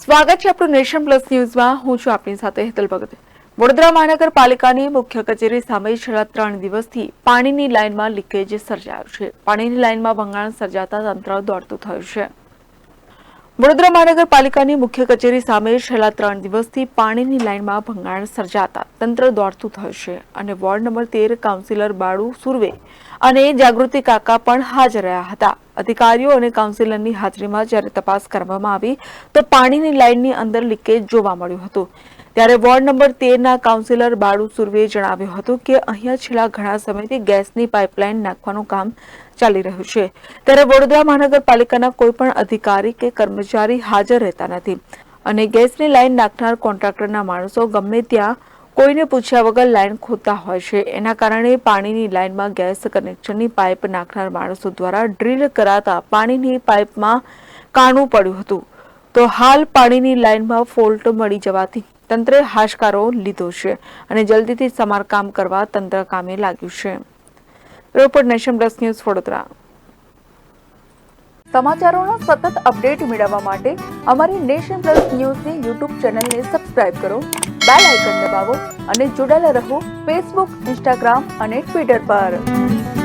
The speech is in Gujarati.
સ્વાગત છે આપણું નેશન પ્લસ ન્યૂઝમાં. હું છું આપની સાથે હેતલ ભગત. વડોદરા મહાનગરપાલિકાની મુખ્ય કચેરી સામે છેલ્લા ત્રણ દિવસથી પાણીની લાઇનમાં લીકેજ સર્જાયું છે. પાણીની લાઇનમાં ભંગાણ સર્જાતા તંત્ર દોડતું થયું છે. વડોદરા મહાનગરપાલિકાની મુખ્ય કચેરી સામે છેલ્લા ત્રણ દિવસથી પાણીની લાઇનમાં ભંગાણ સર્જાતા તંત્ર દોડતું થયું છે અને વોર્ડ નંબર તેર કાઉન્સિલર બાળુ સુરવે અને જાગૃતિ કાકા પણ હાજર રહ્યા હતા. અધિકારીઓ અને કાઉન્સિલરની હાજરીમાં જ્યારે તપાસ કરવામાં આવી તો પાણીની લાઇનની અંદર લીકેજ જોવા મળ્યું હતું. ત્યારે વોર્ડ નંબર તેરના કાઉન્સિલર બાળુ સુરવેએ જણાવ્યું હતું કે અહીંયા છેલ્લા ઘણા સમયથી ગેસની પાઇપલાઇન નાખવાનું કામ ચાલી રહ્યું છે. ત્યારે વડોદરા મહાનગરપાલિકાના કોઈ પણ અધિકારી કે કર્મચારી હાજર રહેતા નથી અને ગેસની લાઇન નાખનાર કોન્ટ્રાક્ટરના માણસો ગમે ત્યાં કોઈને પૂછ્યા વગર લાઇન ખોદતા હોય છે. એના કારણે પાણીની લાઇનમાં ગેસ કનેક્શનની પાઇપ નાખનાર માણસો દ્વારા ડ્રીલ કરાતા પાણીની પાઇપમાં કાણું પડ્યું હતું. તો હાલ પાણીની લાઇનમાં ફોલ્ટ મળી જવાથી તંત્રે હાશકારો લીધો છે અને જલ્દીથી સમારકામ કરવા તંત્ર કામે લાગ્યું છે. Report nation plus news Vadodara. સમાચારોનો સતત અપડેટ મેળવવા માટે અમારી નેશન પ્લસ ન્યૂઝની યુટ્યુબ ચેનલને સબસ્ક્રાઇબ કરો, બેલ આઇકન દબાવો અને જોડાયેલા રહો ફેસબુક, ઇન્સ્ટાગ્રામ અને ટ્વિટર પર.